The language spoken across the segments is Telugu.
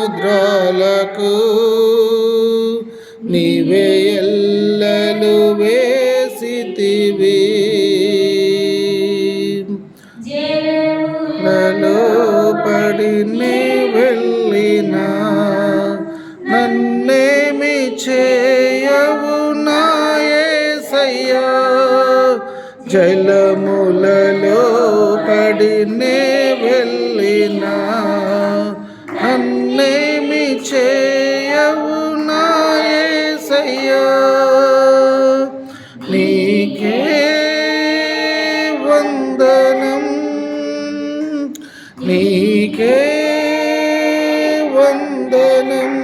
సముద్రాలకు నీవే ఎల్లలు వే లలో పడి నీ వెళ్ళినా నన్నేమి చేయవు నాయసయ్యా జలములలో పడి నే వెళ్ళినా నన్నేమి చేయవు నాయసయ్యా నీకే వందనం నీకే వందనం.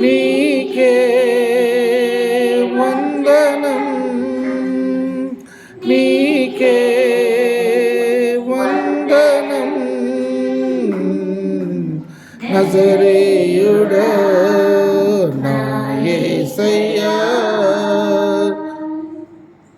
నీకే వందనం. నీకే వందనం. నజరేయుడ నా యేసయ్య.